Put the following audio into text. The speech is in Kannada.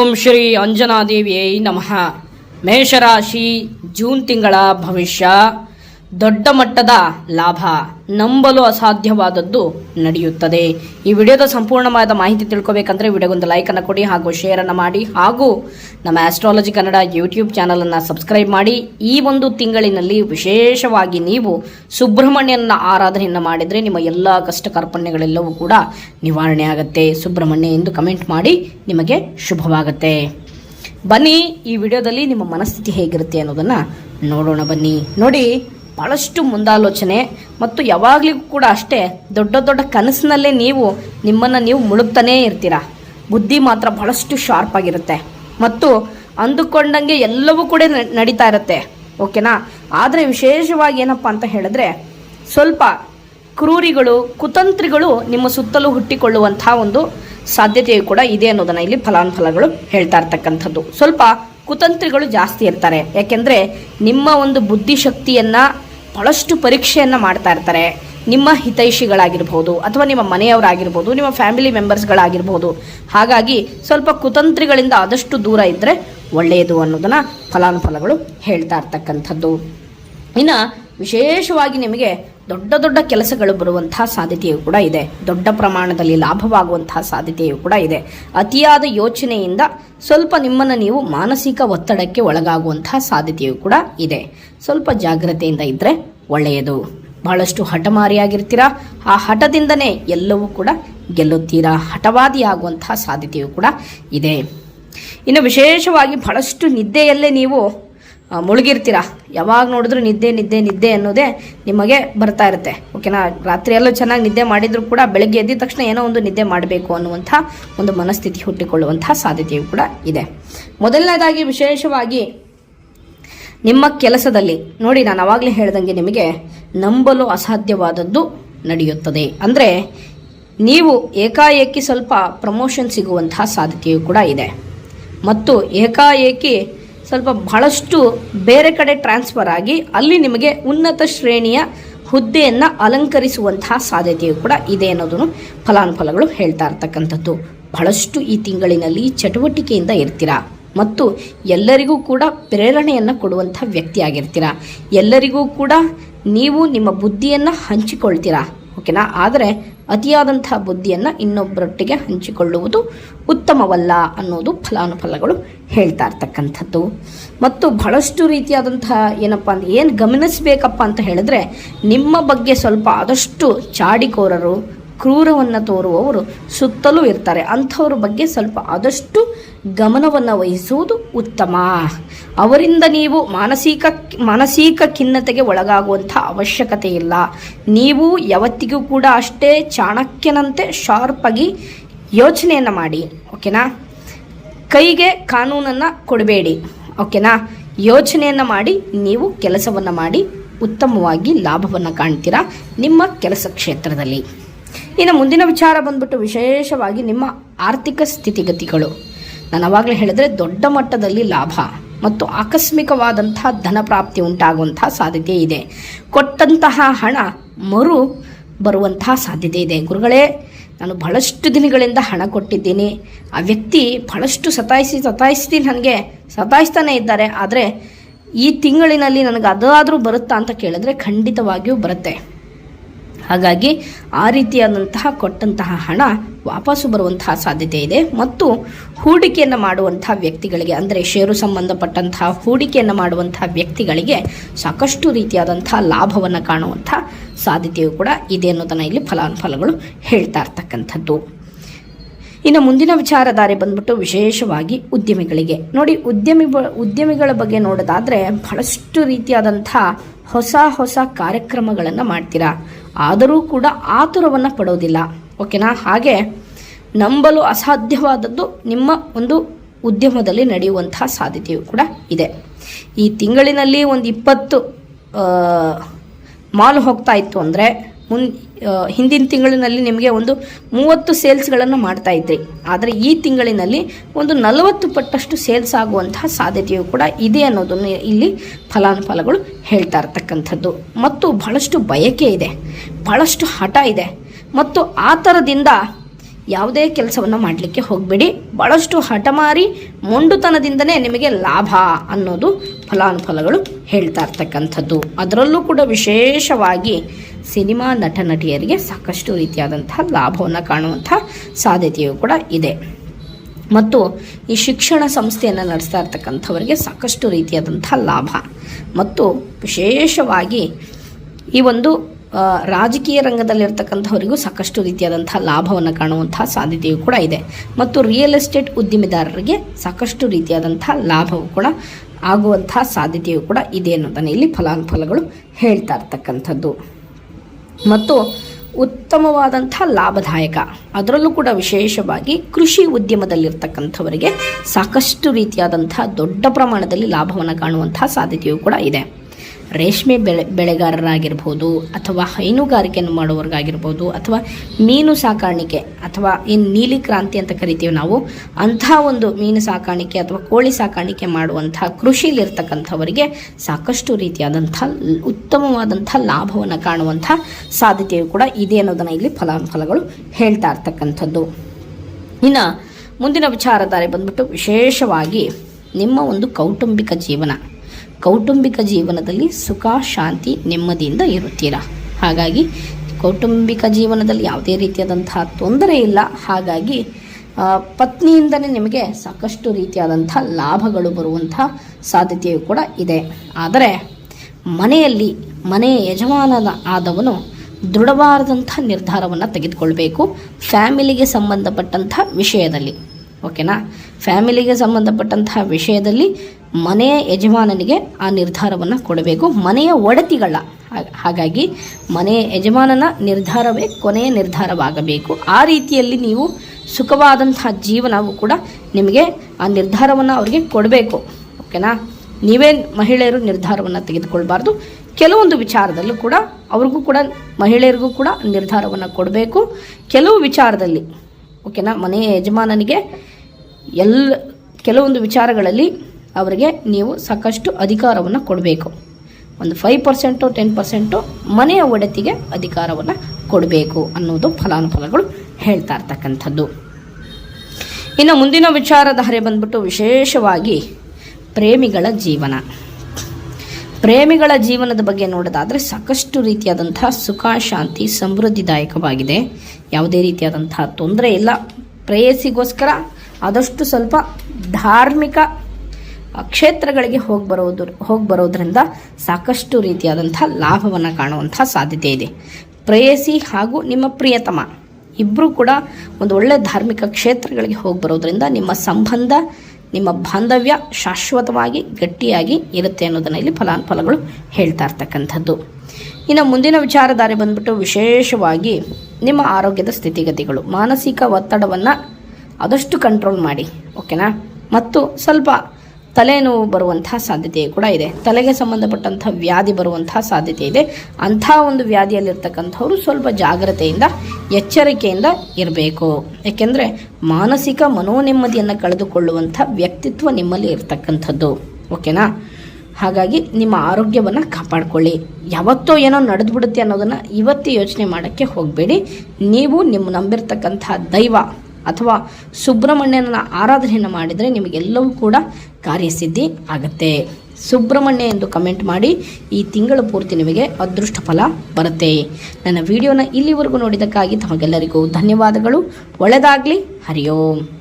ಓಂ ಶ್ರೀ ಅಂಜನಾದೇವಿಯೇ ನಮಃ. ಮೇಷರಾಶಿ ಜೂನ್ ತಿಂಗಳ ಭವಿಷ್ಯ. ದೊಡ್ಡ ಮಟ್ಟದ ಲಾಭ ನಂಬಲು ಅಸಾಧ್ಯವಾದದ್ದು ನಡೆಯುತ್ತದೆ. ಈ ವಿಡಿಯೋದ ಸಂಪೂರ್ಣವಾದ ಮಾಹಿತಿ ತಿಳ್ಕೊಬೇಕಂದ್ರೆ ವಿಡಿಯೋಗೊಂದು ಲೈಕನ್ನು ಕೊಡಿ ಹಾಗೂ ಶೇರನ್ನು ಮಾಡಿ ಹಾಗೂ ನಮ್ಮ ಆಸ್ಟ್ರಾಲಜಿ ಕನ್ನಡ ಯೂಟ್ಯೂಬ್ ಚಾನಲನ್ನು ಸಬ್ಸ್ಕ್ರೈಬ್ ಮಾಡಿ. ಈ ಒಂದು ತಿಂಗಳಿನಲ್ಲಿ ವಿಶೇಷವಾಗಿ ನೀವು ಸುಬ್ರಹ್ಮಣ್ಯನ ಆರಾಧನೆಯನ್ನು ಮಾಡಿದರೆ ನಿಮ್ಮ ಎಲ್ಲ ಕಷ್ಟ ಕಾರ್ಪಣ್ಯಗಳೆಲ್ಲವೂ ಕೂಡ ನಿವಾರಣೆ ಆಗುತ್ತೆ. ಸುಬ್ರಹ್ಮಣ್ಯ ಎಂದು ಕಮೆಂಟ್ ಮಾಡಿ ನಿಮಗೆ ಶುಭವಾಗುತ್ತೆ. ಬನ್ನಿ ಈ ವಿಡಿಯೋದಲ್ಲಿ ನಿಮ್ಮ ಮನಸ್ಥಿತಿ ಹೇಗಿರುತ್ತೆ ಅನ್ನೋದನ್ನು ನೋಡೋಣ ಬನ್ನಿ. ನೋಡಿ ಭಾಳಷ್ಟು ಮುಂದಾಲೋಚನೆ ಮತ್ತು ಯಾವಾಗಲಿಗೂ ಕೂಡ ಅಷ್ಟೇ ದೊಡ್ಡ ದೊಡ್ಡ ಕನಸಿನಲ್ಲೇ ನೀವು ನಿಮ್ಮನ್ನು ನೀವು ಮುಳುಗ್ತಾನೇ ಇರ್ತೀರ? ಬುದ್ಧಿ ಮಾತ್ರ ಬಹಳಷ್ಟು ಶಾರ್ಪ್ ಆಗಿರುತ್ತೆ. ಮತ್ತು ಅಂದುಕೊಂಡಂಗೆ ಎಲ್ಲವೂ ಕೂಡ ನಡೀತಾ ಇರುತ್ತೆ. ಓಕೆನಾ? ಆದರೆ ವಿಶೇಷವಾಗಿ ಏನಪ್ಪ ಅಂತ ಹೇಳಿದ್ರೆ ಸ್ವಲ್ಪ ಕ್ರೂರಿಗಳು, ಕುತಂತ್ರಿಗಳು ನಿಮ್ಮ ಸುತ್ತಲೂ ಹುಟ್ಟಿಕೊಳ್ಳುವಂತಹ ಒಂದು ಸಾಧ್ಯತೆಯು ಕೂಡ ಇದೆ ಅನ್ನೋದನ್ನ ಇಲ್ಲಿ ಫಲಾನುಫಲಗಳು ಹೇಳ್ತಾ ಇರ್ತಕ್ಕಂಥದ್ದು. ಸ್ವಲ್ಪ ಕುತಂತ್ರಿಗಳು ಜಾಸ್ತಿ ಇರ್ತಾರೆ. ಯಾಕೆಂದ್ರೆ ನಿಮ್ಮ ಒಂದು ಬುದ್ಧಿಶಕ್ತಿಯನ್ನ ಬಹಳಷ್ಟು ಪರೀಕ್ಷೆಯನ್ನು ಮಾಡ್ತಾ ಇರ್ತಾರೆ. ನಿಮ್ಮ ಹಿತೈಷಿಗಳಾಗಿರ್ಬೋದು ಅಥವಾ ನಿಮ್ಮ ಮನೆಯವರಾಗಿರ್ಬೋದು, ನಿಮ್ಮ ಫ್ಯಾಮಿಲಿ ಮೆಂಬರ್ಸ್ಗಳಾಗಿರ್ಬೋದು. ಹಾಗಾಗಿ ಸ್ವಲ್ಪ ಕುತಂತ್ರಿಗಳಿಂದ ಆದಷ್ಟು ದೂರ ಇದ್ದರೆ ಒಳ್ಳೆಯದು ಅನ್ನೋದನ್ನು ಫಲಾನುಫಲಗಳು ಹೇಳ್ತಾ ಇರ್ತಕ್ಕಂಥದ್ದು. ಇನ್ನು ವಿಶೇಷವಾಗಿ ನಿಮಗೆ ದೊಡ್ಡ ದೊಡ್ಡ ಕೆಲಸಗಳು ಬರುವಂತಹ ಸಾಧ್ಯತೆಯೂ ಕೂಡ ಇದೆ. ದೊಡ್ಡ ಪ್ರಮಾಣದಲ್ಲಿ ಲಾಭವಾಗುವಂತಹ ಸಾಧ್ಯತೆಯೂ ಕೂಡ ಇದೆ. ಅತಿಯಾದ ಯೋಚನೆಯಿಂದ ಸ್ವಲ್ಪ ನಿಮ್ಮನ್ನು ನೀವು ಮಾನಸಿಕ ಒತ್ತಡಕ್ಕೆ ಒಳಗಾಗುವಂತಹ ಸಾಧ್ಯತೆಯೂ ಕೂಡ ಇದೆ. ಸ್ವಲ್ಪ ಜಾಗ್ರತೆಯಿಂದ ಇದ್ದರೆ ಒಳ್ಳೆಯದು. ಬಹಳಷ್ಟು ಹಠಮಾರಿಯಾಗಿರ್ತೀರಾ? ಆ ಹಠದಿಂದನೇ ಎಲ್ಲವೂ ಕೂಡ ಗೆಲ್ಲುತ್ತೀರಾ? ಹಠವಾದಿಯಾಗುವಂತಹ ಸಾಧ್ಯತೆಯೂ ಕೂಡ ಇದೆ. ಇನ್ನು ವಿಶೇಷವಾಗಿ ಬಹಳಷ್ಟು ನಿದ್ದೆಯಲ್ಲೇ ನೀವು ಮುಳುಗಿರ್ತೀರಾ? ಯಾವಾಗ ನೋಡಿದ್ರೂ ನಿದ್ದೆ ನಿದ್ದೆ ನಿದ್ದೆ ಅನ್ನೋದೇ ನಿಮಗೆ ಬರ್ತಾ ಇರುತ್ತೆ. ಓಕೆನಾ ರಾತ್ರಿಯಲ್ಲೂ ಚೆನ್ನಾಗಿ ನಿದ್ದೆ ಮಾಡಿದರೂ ಕೂಡ ಬೆಳಗ್ಗೆ ಎದ್ದ ತಕ್ಷಣ ಏನೋ ಒಂದು ನಿದ್ದೆ ಮಾಡಬೇಕು ಅನ್ನುವಂಥ ಒಂದು ಮನಸ್ಥಿತಿ ಹುಟ್ಟಿಕೊಳ್ಳುವಂತಹ ಸಾಧ್ಯತೆಯು ಕೂಡ ಇದೆ. ಮೊದಲನೇದಾಗಿ ವಿಶೇಷವಾಗಿ ನಿಮ್ಮ ಕೆಲಸದಲ್ಲಿ, ನೋಡಿ ನಾನು ಆವಾಗಲೇ ಹೇಳ್ದಂಗೆ ನಿಮಗೆ ನಂಬಲು ಅಸಾಧ್ಯವಾದದ್ದು ನಡೆಯುತ್ತದೆ. ಅಂದರೆ ನೀವು ಏಕಾಏಕಿ ಸ್ವಲ್ಪ ಪ್ರಮೋಷನ್ ಸಿಗುವಂತಹ ಸಾಧ್ಯತೆಯು ಕೂಡ ಇದೆ. ಮತ್ತು ಏಕಾಏಕಿ ಸ್ವಲ್ಪ ಬಹಳಷ್ಟು ಬೇರೆ ಕಡೆ ಟ್ರಾನ್ಸ್ಫರ್ ಆಗಿ ಅಲ್ಲಿ ನಿಮಗೆ ಉನ್ನತ ಶ್ರೇಣಿಯ ಹುದ್ದೆಯನ್ನು ಅಲಂಕರಿಸುವಂತಹ ಸಾಧ್ಯತೆಯು ಕೂಡ ಇದೆ ಅನ್ನೋದನ್ನು ಫಲಾನುಫಲಗಳು ಹೇಳ್ತಾ ಇರ್ತಕ್ಕಂಥದ್ದು. ಬಹಳಷ್ಟು ಈ ತಿಂಗಳಿನಲ್ಲಿ ಚಟುವಟಿಕೆಯಿಂದ ಇರ್ತೀರಾ? ಮತ್ತು ಎಲ್ಲರಿಗೂ ಕೂಡ ಪ್ರೇರಣೆಯನ್ನು ಕೊಡುವಂಥ ವ್ಯಕ್ತಿಯಾಗಿರ್ತೀರಾ ಎಲ್ಲರಿಗೂ ಕೂಡ ನೀವು ನಿಮ್ಮ ಬುದ್ಧಿಯನ್ನು ಹಂಚಿಕೊಳ್ತೀರಾ? ಓಕೆನಾ? ಆದರೆ ಅತಿಯಾದಂತಹ ಬುದ್ಧಿಯನ್ನು ಇನ್ನೊಬ್ಬರೊಟ್ಟಿಗೆ ಹಂಚಿಕೊಳ್ಳುವುದು ಉತ್ತಮವಲ್ಲ ಅನ್ನೋದು ಫಲಾನುಫಲಗಳು ಹೇಳ್ತಾ ಇರ್ತಕ್ಕಂಥದ್ದು. ಮತ್ತು ಬಹಳಷ್ಟು ರೀತಿಯಾದಂತಹ ಏನಪ್ಪ ಅಂದ್ರೆ ಏನು ಗಮನಿಸಬೇಕಪ್ಪ ಅಂತ ಹೇಳಿದ್ರೆ ನಿಮ್ಮ ಬಗ್ಗೆ ಸ್ವಲ್ಪ ಆದಷ್ಟು ಚಾಡಿಕೋರರು ಕ್ರೂರವನ್ನು ತೋರುವವರು ಸುತ್ತಲೂ ಇರ್ತಾರೆ. ಅಂಥವ್ರ ಬಗ್ಗೆ ಸ್ವಲ್ಪ ಆದಷ್ಟು ಗಮನವನ್ನು ವಹಿಸುವುದು ಉತ್ತಮ. ಅವರಿಂದ ನೀವು ಮಾನಸಿಕ ಮಾನಸಿಕ ಖಿನ್ನತೆಗೆ ಒಳಗಾಗುವಂಥ ಅವಶ್ಯಕತೆ ಇಲ್ಲ. ನೀವು ಯಾವತ್ತಿಗೂ ಕೂಡ ಅಷ್ಟೇ ಚಾಣಕ್ಯನಂತೆ ಶಾರ್ಪಾಗಿ ಯೋಚನೆಯನ್ನು ಮಾಡಿ. ಓಕೆನಾ ಕೈಗೆ ಕಾನೂನನ್ನು ಕೊಡಬೇಡಿ. ಓಕೆನಾ ಯೋಚನೆಯನ್ನು ಮಾಡಿ, ನೀವು ಕೆಲಸವನ್ನು ಮಾಡಿ, ಉತ್ತಮವಾಗಿ ಲಾಭವನ್ನು ಕಾಣ್ತೀರಾ ನಿಮ್ಮ ಕೆಲಸ ಕ್ಷೇತ್ರದಲ್ಲಿ. ಇನ್ನು ಮುಂದಿನ ವಿಚಾರ ಬಂದ್ಬಿಟ್ಟು ವಿಶೇಷವಾಗಿ ನಿಮ್ಮ ಆರ್ಥಿಕ ಸ್ಥಿತಿಗತಿಗಳು. ನಾನು ಅವಾಗಲೇ ಹೇಳಿದ್ರೆ ದೊಡ್ಡ ಮಟ್ಟದಲ್ಲಿ ಲಾಭ ಮತ್ತು ಆಕಸ್ಮಿಕವಾದಂತಹ ಧನ ಪ್ರಾಪ್ತಿ ಉಂಟಾಗುವಂತಹ ಸಾಧ್ಯತೆ ಇದೆ. ಕೊಟ್ಟಂತಹ ಹಣ ಮರು ಬರುವಂತಹ ಸಾಧ್ಯತೆ ಇದೆ. ಗುರುಗಳೇ, ನಾನು ಬಹಳಷ್ಟು ದಿನಗಳಿಂದ ಹಣ ಕೊಟ್ಟಿದ್ದೀನಿ. ಆ ವ್ಯಕ್ತಿ ಬಹಳಷ್ಟು ಸತಾಯಿಸಿ ಸತಾಯಿಸಿ ನನಗೆ ಸತಾಯಿಸ್ತಾನೆ ಇದ್ದಾರೆ. ಆದರೆ ಈ ತಿಂಗಳಿನಲ್ಲಿ ನನಗೆ ಅದಾದರೂ ಬರುತ್ತಾ ಅಂತ ಕೇಳಿದ್ರೆ ಖಂಡಿತವಾಗಿಯೂ ಬರುತ್ತೆ. ಹಾಗಾಗಿ ಆ ರೀತಿಯಾದಂತಹ ಕೊಟ್ಟಂತಹ ಹಣ ವಾಪಸ್ಸು ಬರುವಂತಹ ಸಾಧ್ಯತೆ ಇದೆ. ಮತ್ತು ಹೂಡಿಕೆಯನ್ನು ಮಾಡುವಂತಹ ವ್ಯಕ್ತಿಗಳಿಗೆ, ಅಂದರೆ ಷೇರು ಸಂಬಂಧಪಟ್ಟಂತಹ ಹೂಡಿಕೆಯನ್ನು ಮಾಡುವಂತಹ ವ್ಯಕ್ತಿಗಳಿಗೆ ಸಾಕಷ್ಟು ರೀತಿಯಾದಂತಹ ಲಾಭವನ್ನು ಕಾಣುವಂಥ ಸಾಧ್ಯತೆಯು ಕೂಡ ಇದೆ ಅನ್ನೋದನ್ನು ಇಲ್ಲಿ ಫಲಾನುಫಲಗಳು ಹೇಳ್ತಾ ಇರ್ತಕ್ಕಂಥದ್ದು. ಇನ್ನು ಮುಂದಿನ ವಿಚಾರಧಾರೆ ಬಂದ್ಬಿಟ್ಟು ವಿಶೇಷವಾಗಿ ಉದ್ಯಮಿಗಳಿಗೆ. ನೋಡಿ, ಉದ್ಯಮಿ ಬ- ಉದ್ಯಮಿಗಳ ಬಗ್ಗೆ ನೋಡೋದಾದ್ರೆ ಬಹಳಷ್ಟು ರೀತಿಯಾದಂಥ ಹೊಸ ಹೊಸ ಕಾರ್ಯಕ್ರಮಗಳನ್ನು ಮಾಡ್ತೀರಾ? ಆದರೂ ಕೂಡ ಆತುರವನ್ನು ಪಡೋದಿಲ್ಲ. ಓಕೆನಾ? ಹಾಗೆ ನಂಬಲು ಅಸಾಧ್ಯವಾದದ್ದು ನಿಮ್ಮ ಒಂದು ಉದ್ಯಮದಲ್ಲಿ ನಡೆಯುವಂತಹ ಸಾಧ್ಯತೆಯು ಕೂಡ ಇದೆ. ಈ ತಿಂಗಳಿನಲ್ಲಿ ಒಂದು ಇಪ್ಪತ್ತು ಮಾಲು ಹೋಗ್ತಾ ಇತ್ತು ಅಂದರೆ ಮುನ್ ಹಿಂದಿನ ತಿಂಗಳಿನಲ್ಲಿ ನಿಮಗೆ ಒಂದು ಮೂವತ್ತು ಸೇಲ್ಸ್ಗಳನ್ನು ಮಾಡ್ತಾ ಇದ್ರಿ. ಆದರೆ ಈ ತಿಂಗಳಿನಲ್ಲಿ ಒಂದು ನಲವತ್ತು ಪಟ್ಟಷ್ಟು ಸೇಲ್ಸ್ ಆಗುವಂತಹ ಸಾಧ್ಯತೆಯು ಕೂಡ ಇದೆ ಅನ್ನೋದನ್ನು ಇಲ್ಲಿ ಫಲಾನುಫಲಗಳು ಹೇಳ್ತಾ ಇರ್ತಕ್ಕಂಥದ್ದು. ಮತ್ತು ಬಹಳಷ್ಟು ಬಯಕೆ ಇದೆ, ಬಹಳಷ್ಟು ಹಠ ಇದೆ. ಮತ್ತು ಆ ಥರದಿಂದ ಯಾವುದೇ ಕೆಲಸವನ್ನು ಮಾಡಲಿಕ್ಕೆ ಹೋಗಬೇಡಿ. ಭಾಳಷ್ಟು ಹಠಮಾರಿ ಮೊಂಡುತನದಿಂದನೇ ನಿಮಗೆ ಲಾಭ ಅನ್ನೋದು ಫಲಾನುಫಲಗಳು ಹೇಳ್ತಾ ಇರ್ತಕ್ಕಂಥದ್ದು. ಅದರಲ್ಲೂ ಕೂಡ ವಿಶೇಷವಾಗಿ ಸಿನಿಮಾ ನಟ ನಟಿಯರಿಗೆ ಸಾಕಷ್ಟು ರೀತಿಯಾದಂತಹ ಲಾಭವನ್ನು ಕಾಣುವಂಥ ಸಾಧ್ಯತೆಯೂ ಕೂಡ ಇದೆ. ಮತ್ತು ಈ ಶಿಕ್ಷಣ ಸಂಸ್ಥೆಯನ್ನು ನಡೆಸ್ತಾ ಇರ್ತಕ್ಕಂಥವರಿಗೆ ಸಾಕಷ್ಟು ರೀತಿಯಾದಂಥ ಲಾಭ. ಮತ್ತು ವಿಶೇಷವಾಗಿ ಈ ಒಂದು ರಾಜಕೀಯ ರಂಗದಲ್ಲಿರ್ತಕ್ಕಂಥವರಿಗೂ ಸಾಕಷ್ಟು ರೀತಿಯಾದಂಥ ಲಾಭವನ್ನು ಕಾಣುವಂಥ ಸಾಧ್ಯತೆಯೂ ಕೂಡ ಇದೆ. ಮತ್ತು ರಿಯಲ್ ಎಸ್ಟೇಟ್ ಉದ್ದಿಮೆದಾರರಿಗೆ ಸಾಕಷ್ಟು ರೀತಿಯಾದಂಥ ಲಾಭವು ಕೂಡ ಆಗುವಂಥ ಸಾಧ್ಯತೆಯು ಕೂಡ ಇದೆ ಅನ್ನೋದನ್ನು ಇಲ್ಲಿ ಫಲಾನುಫಲಗಳು ಹೇಳ್ತಾ ಇರ್ತಕ್ಕಂಥದ್ದು. ಮತ್ತು ಉತ್ತಮವಾದಂಥ ಲಾಭದಾಯಕ, ಅದರಲ್ಲೂ ಕೂಡ ವಿಶೇಷವಾಗಿ ಕೃಷಿ ಉದ್ಯಮದಲ್ಲಿರ್ತಕ್ಕಂಥವರಿಗೆ ಸಾಕಷ್ಟು ರೀತಿಯಾದಂಥ ದೊಡ್ಡ ಪ್ರಮಾಣದಲ್ಲಿ ಲಾಭವನ್ನು ಕಾಣುವಂತಹ ಸಾಧ್ಯತೆಯೂ ಕೂಡ ಇದೆ. ರೇಷ್ಮೆ ಬೆಳೆ, ಬೆಳೆಗಾರರಾಗಿರ್ಬೋದು ಅಥವಾ ಹೈನುಗಾರಿಕೆಯನ್ನು ಮಾಡುವವರಿಗಾಗಿರ್ಬೋದು ಅಥವಾ ಮೀನು ಸಾಕಾಣಿಕೆ ಅಥವಾ ಏನು ನೀಲಿ ಕ್ರಾಂತಿ ಅಂತ ಕರಿತೀವಿ ನಾವು, ಅಂಥ ಒಂದು ಮೀನು ಸಾಕಾಣಿಕೆ ಅಥವಾ ಕೋಳಿ ಸಾಕಾಣಿಕೆ ಮಾಡುವಂಥ ಕೃಷಿಲಿರ್ತಕ್ಕಂಥವರಿಗೆ ಸಾಕಷ್ಟು ರೀತಿಯಾದಂಥ ಉತ್ತಮವಾದಂಥ ಲಾಭವನ್ನು ಕಾಣುವಂಥ ಸಾಧ್ಯತೆಯು ಕೂಡ ಇದೆ ಅನ್ನೋದನ್ನು ಇಲ್ಲಿ ಫಲಾನುಫಲಗಳು ಹೇಳ್ತಾ ಇರ್ತಕ್ಕಂಥದ್ದು. ಇನ್ನು ಮುಂದಿನ ವಿಚಾರಧಾರೆ ಬಂದ್ಬಿಟ್ಟು ವಿಶೇಷವಾಗಿ ನಿಮ್ಮ ಒಂದು ಕೌಟುಂಬಿಕ ಜೀವನ. ಕೌಟುಂಬಿಕ ಜೀವನದಲ್ಲಿ ಸುಖ, ಶಾಂತಿ, ನೆಮ್ಮದಿಯಿಂದ ಇರುತ್ತೀರಾ. ಹಾಗಾಗಿ ಕೌಟುಂಬಿಕ ಜೀವನದಲ್ಲಿ ಯಾವುದೇ ರೀತಿಯಾದಂತಹ ತೊಂದರೆ ಇಲ್ಲ. ಹಾಗಾಗಿ ಪತ್ನಿಯಿಂದಲೇ ನಿಮಗೆ ಸಾಕಷ್ಟು ರೀತಿಯಾದಂಥ ಲಾಭಗಳು ಬರುವಂಥ ಸಾಧ್ಯತೆಯೂ ಕೂಡ ಇದೆ. ಆದರೆ ಮನೆಯಲ್ಲಿ ಮನೆ ಯಜಮಾನನ ಆದವನು ದೃಢವಾದಂಥ ನಿರ್ಧಾರವನ್ನು ತೆಗೆದುಕೊಳ್ಬೇಕು. ಫ್ಯಾಮಿಲಿಗೆ ಸಂಬಂಧಪಟ್ಟಂಥ ವಿಷಯದಲ್ಲಿ. ಓಕೆನಾ? ಫ್ಯಾಮಿಲಿಗೆ ಸಂಬಂಧಪಟ್ಟಂತಹ ವಿಷಯದಲ್ಲಿ ಮನೆಯ ಯಜಮಾನನಿಗೆ ಆ ನಿರ್ಧಾರವನ್ನು ಕೊಡಬೇಕು. ಮನೆಯ ಒಡತಿಗಳ ಹಾಗಾಗಿ ಮನೆಯ ಯಜಮಾನನ ನಿರ್ಧಾರವೇ ಕೊನೆಯ ನಿರ್ಧಾರವಾಗಬೇಕು. ಆ ರೀತಿಯಲ್ಲಿ ನೀವು ಸುಖವಾದಂತಹ ಜೀವನವು ಕೂಡ ನಿಮಗೆ ಆ ನಿರ್ಧಾರವನ್ನು ಅವರಿಗೆ ಕೊಡಬೇಕು. ಓಕೆನಾ? ನೀವೇ ಮಹಿಳೆಯರು ನಿರ್ಧಾರವನ್ನು ತೆಗೆದುಕೊಳ್ಬಾರ್ದು. ಕೆಲವೊಂದು ವಿಚಾರದಲ್ಲೂ ಕೂಡ ಅವ್ರಿಗೂ ಕೂಡ, ಮಹಿಳೆಯರಿಗೂ ಕೂಡ ನಿರ್ಧಾರವನ್ನು ಕೊಡಬೇಕು. ಕೆಲವು ವಿಚಾರದಲ್ಲಿ, ಓಕೆನಾ? ಮನೆಯ ಯಜಮಾನನಿಗೆ ಎಲ್ಲ ಕೆಲವೊಂದು ವಿಚಾರಗಳಲ್ಲಿ ಅವರಿಗೆ ನೀವು ಸಾಕಷ್ಟು ಅಧಿಕಾರವನ್ನು ಕೊಡಬೇಕು. ಒಂದು ಫೈವ್ ಪರ್ಸೆಂಟು ಟೆನ್ ಪರ್ಸೆಂಟು ಮನೆಯ ಒಡೆತಿಗೆ ಅಧಿಕಾರವನ್ನು ಕೊಡಬೇಕು ಅನ್ನೋದು ಫಲಾನುಫಲಗಳು ಹೇಳ್ತಾ ಇರ್ತಕ್ಕಂಥದ್ದು. ಇನ್ನು ಮುಂದಿನ ವಿಚಾರಧಾರೆ ಬಂದ್ಬಿಟ್ಟು ವಿಶೇಷವಾಗಿ ಪ್ರೇಮಿಗಳ ಜೀವನ. ಪ್ರೇಮಿಗಳ ಜೀವನದ ಬಗ್ಗೆ ನೋಡೋದಾದರೆ ಸಾಕಷ್ಟು ರೀತಿಯಾದಂಥ ಸುಖ, ಶಾಂತಿ, ಸಮೃದ್ಧಿದಾಯಕವಾಗಿದೆ. ಯಾವುದೇ ರೀತಿಯಾದಂತಹ ತೊಂದರೆ ಇಲ್ಲ. ಪ್ರೇಯಸಿಗೋಸ್ಕರ ಆದಷ್ಟು ಸ್ವಲ್ಪ ಧಾರ್ಮಿಕ ಕ್ಷೇತ್ರಗಳಿಗೆ ಹೋಗಿ ಬರೋದು, ಹೋಗಿ ಬರೋದ್ರಿಂದ ಸಾಕಷ್ಟು ರೀತಿಯಾದಂಥ ಲಾಭವನ್ನು ಕಾಣುವಂಥ ಸಾಧ್ಯತೆ ಇದೆ. ಪ್ರೇಯಸಿ ಹಾಗೂ ನಿಮ್ಮ ಪ್ರಿಯತಮ ಇಬ್ಬರೂ ಕೂಡ ಒಂದು ಒಳ್ಳೆ ಧಾರ್ಮಿಕ ಕ್ಷೇತ್ರಗಳಿಗೆ ಹೋಗಿ ಬರೋದ್ರಿಂದ ನಿಮ್ಮ ಸಂಬಂಧ, ನಿಮ್ಮ ಬಾಂಧವ್ಯ ಶಾಶ್ವತವಾಗಿ, ಗಟ್ಟಿಯಾಗಿ ಇರುತ್ತೆ ಅನ್ನೋದನ್ನು ಇಲ್ಲಿ ಫಲಾನುಫಲಗಳು ಹೇಳ್ತಾ ಇರ್ತಕ್ಕಂಥದ್ದು. ಇನ್ನು ಮುಂದಿನ ವಿಚಾರಧಾರೆ ಬಂದ್ಬಿಟ್ಟು ವಿಶೇಷವಾಗಿ ನಿಮ್ಮ ಆರೋಗ್ಯದ ಸ್ಥಿತಿಗತಿಗಳು, ಮಾನಸಿಕ ಒತ್ತಡವನ್ನು ಆದಷ್ಟು ಕಂಟ್ರೋಲ್ ಮಾಡಿ ಓಕೆನಾ ಮತ್ತು ಸ್ವಲ್ಪ ತಲೆನೋವು ಬರುವಂತಹ ಸಾಧ್ಯತೆ ಕೂಡ ಇದೆ. ತಲೆಗೆ ಸಂಬಂಧಪಟ್ಟಂಥ ವ್ಯಾಧಿ ಬರುವಂತಹ ಸಾಧ್ಯತೆ ಇದೆ. ಅಂಥ ಒಂದು ವ್ಯಾಧಿಯಲ್ಲಿರ್ತಕ್ಕಂಥವ್ರು ಸ್ವಲ್ಪ ಜಾಗ್ರತೆಯಿಂದ, ಎಚ್ಚರಿಕೆಯಿಂದ ಇರಬೇಕು. ಯಾಕೆಂದರೆ ಮಾನಸಿಕ ಮನೋನೆಮ್ಮದಿಯನ್ನು ಕಳೆದುಕೊಳ್ಳುವಂಥ ವ್ಯಕ್ತಿತ್ವ ನಿಮ್ಮಲ್ಲಿ ಇರತಕ್ಕಂಥದ್ದು ಓಕೆನಾ ಹಾಗಾಗಿ ನಿಮ್ಮ ಆರೋಗ್ಯವನ್ನು ಕಾಪಾಡಿಕೊಳ್ಳಿ. ಯಾವತ್ತೋ ಏನೋ ನಡೆದ್ಬಿಡುತ್ತೆ ಅನ್ನೋದನ್ನು ಇವತ್ತೇ ಯೋಚನೆ ಮಾಡೋಕ್ಕೆ ಹೋಗಬೇಡಿ. ನೀವು ನಿಮ್ಮ ನಂಬಿರ್ತಕ್ಕಂಥ ದೈವ ಅಥವಾ ಸುಬ್ರಹ್ಮಣ್ಯನ ಆರಾಧನೆಯನ್ನು ಮಾಡಿದರೆ ನಿಮಗೆಲ್ಲವೂ ಕೂಡ ಕಾರ್ಯಸಿದ್ಧಿ ಆಗುತ್ತೆ. ಸುಬ್ರಹ್ಮಣ್ಯ ಎಂದು ಕಮೆಂಟ್ ಮಾಡಿ, ಈ ತಿಂಗಳ ಪೂರ್ತಿ ನಿಮಗೆ ಅದೃಷ್ಟ ಫಲ ಬರುತ್ತೆ. ನನ್ನ ವಿಡಿಯೋನ ಇಲ್ಲಿವರೆಗೂ ನೋಡಿದ್ದಕ್ಕಾಗಿ ತಮಗೆಲ್ಲರಿಗೂ ಧನ್ಯವಾದಗಳು. ಒಳ್ಳೆಯದಾಗಲಿ ಹರಿ ಓಂ